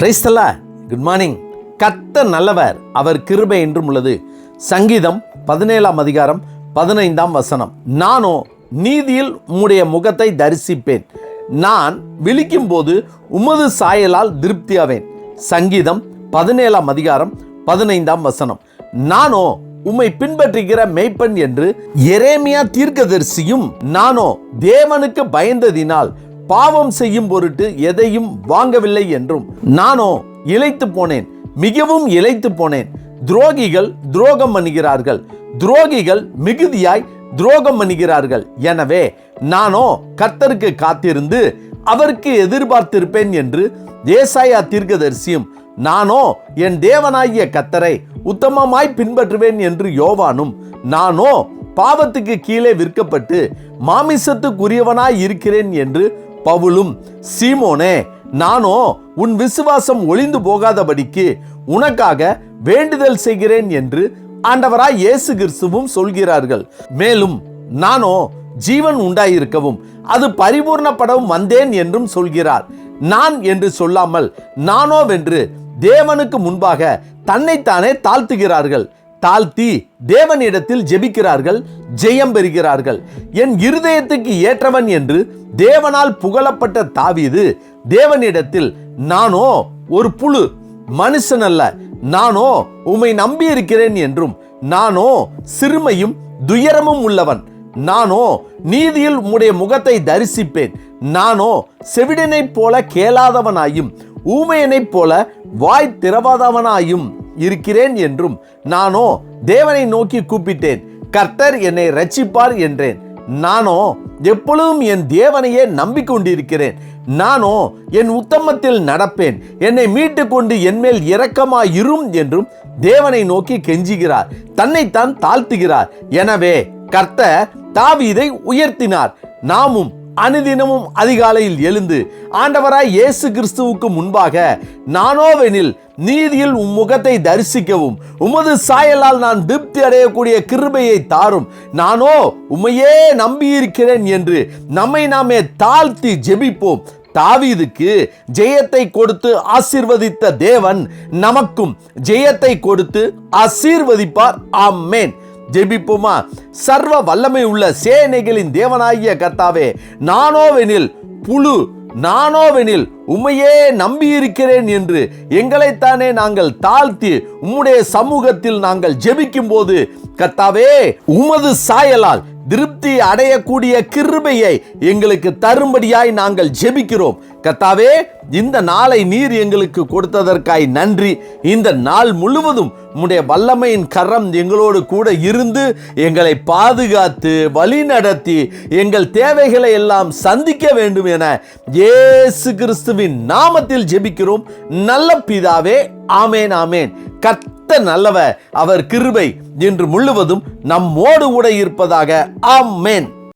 கிரைஸ்தலா good morning கத்த நல்லவர். அவர் கிருபை என்றும் உள்ளது. சங்கீதம் பதினேழாம் அதிகாரம் பதினைந்தாம் வசனம். நானோ நீதியில் உம்முடைய முகத்தை தரிசிப்பேன். நான் விழிக்கும் போது உமது சாயலால் திருப்தியாவேன் சங்கீதம் பதினேழாம் அதிகாரம் பதினைந்தாம் வசனம். நானோ உம்மை பின்பற்றுகிற மெய்ப்பன் என்று எரேமியா தீர்க்கதரிசியும் நானோ தேவனுக்கு பயந்ததினால் பாவம் செய்யும் பொருட்டு எதையும் வாங்கவில்லை என்றும் நானோ இழைத்து போனேன் மிகவும் இழைத்து போனேன். துரோகிகள் துரோகம் பண்ணுகிறார்கள். துரோகிகள் மிகுதியாய் துரோகம் பண்ணுகிறார்கள். எனவே நானோ கர்த்தருக்கு காத்திருந்து அவருக்கு எதிர்பார்த்திருப்பேன் என்று ஏசாயா தீர்க்கதரிசியும் நானோ என் தேவனாகிய கத்தரை உத்தமமாய் பின்பற்றுவேன் என்று யோவானும் நானோ பாவத்துக்கு கீழே விற்கப்பட்டு மாமிசத்துக்குரியவனாய் இருக்கிறேன் என்று பவுலும் சீமோனே நானோ உன் விசுவாசம் ஒளிந்து போகாதபடிக்கு உனக்காக வேண்டுதல் செய்கிறேன் என்று ஆண்டவராய் இயேசு கிறிஸ்துவும் சொல்கிறார்கள். மேலும் நானோ ஜீவன் உண்டாயிருக்கவும் அது பரிபூர்ணப்படவும் வந்தேன் என்றும் சொல்கிறார். நான் என்று சொல்லாமல் நானோவென்று தேவனுக்கு முன்பாக தன்னைத்தானே தாழ்த்துகிறார்கள். தாழ்த்தி தேவனிடத்தில் ஜெபிக்கிறார்கள் ஜெயம் பெறுகிறார்கள். என் இருதயத்துக்கு ஏற்றவன் என்று தேவனால் புகழப்பட்ட தாவீது தேவனிடத்தில் நானோ ஒரு புழு மனுஷன் அல்ல. நானோ உம்மை நம்பி இருக்கிறேன் என்றும் நானோ சிறுமையும் துயரமும் உள்ளவன். நானோ நீதியில் உம்முடைய முகத்தை தரிசிப்பேன். நானோ செவிடனைப் போல கேளாதவனாயும் ஊமையனைப் போல வாய் திறவாதவனாயும் இருக்கிறேன் என்றும் நானோ தேவனை நோக்கி கூப்பிட்டேன் கர்த்தர் என்னை ரட்சிப்பார் என்றேன். நானோ எப்பொழுதும் என் தேவனையே நம்பிக்கொண்டிருக்கிறேன். நானோ என் உத்தமத்தில் நடப்பேன். என்னை மீட்டு கொண்டு என்மேல் இரக்கமாயிரும் என்றும் தேவனை நோக்கி கெஞ்சுகிறார். தன்னைத்தான் தாழ்த்துகிறார். எனவே கர்த்தர் தாவீதை உயர்த்தினார். நாமும் அனுதினமும் அதிகாலையில் எழுந்து ஆண்டவராய் இயேசு கிறிஸ்துவுக்கு முன்பாக நானோவெனில் நீதியில் உம் முகத்தை தரிசிக்கவும் உமது சாயலால் நான் திருப்தி அடையக்கூடிய கிருபையை தாரும். நானோ உம்மையே நம்பியிருக்கிறேன் என்று நம்மை நாமே தாழ்த்தி ஜெபிப்போம். தாவீதுக்கு ஜெயத்தை கொடுத்து ஆசீர்வதித்த தேவன் நமக்கும் ஜெயத்தை கொடுத்து ஆசீர்வதிப்பார். ஆமென். ஜெபிப்போமா? சர்வ வல்லமை உள்ள சேனைகளின் தேவனாகிய கர்த்தாவே நானோவெனில் புழு நானோவெனில் உம்மையே நம்பியிருக்கிறேன் என்று எங்களைத்தானே நாங்கள் தாழ்த்தி உம்முடைய சமூகத்தில் நாங்கள் ஜெபிக்கும் போது கர்த்தாவே உமது சாயலால் திருப்தி அடையக்கூடிய கிருபையை எங்களுக்கு தரும்படியாய் நாங்கள் ஜெபிக்கிறோம். கத்தாவே இந்த நாளை நீர் எங்களுக்கு கொடுத்ததற்காய் நன்றி. இந்த நாள் முழுவதும் உம்முடைய வல்லமையின் கரம் எங்களோடு கூட இருந்து எங்களை பாதுகாத்து வழி நடத்தி எங்கள் தேவைகளை எல்லாம் சந்திக்க வேண்டும் என இயேசு கிறிஸ்துவின் நாமத்தில் ஜெபிக்கிறோம். நல்ல பிதாவே ஆமேன் ஆமேன். கத்த நல்லவர் அவர் கிருபை என்று முழுவதும் நம்மோடு கூட இருப்பதாக ஆமேன்.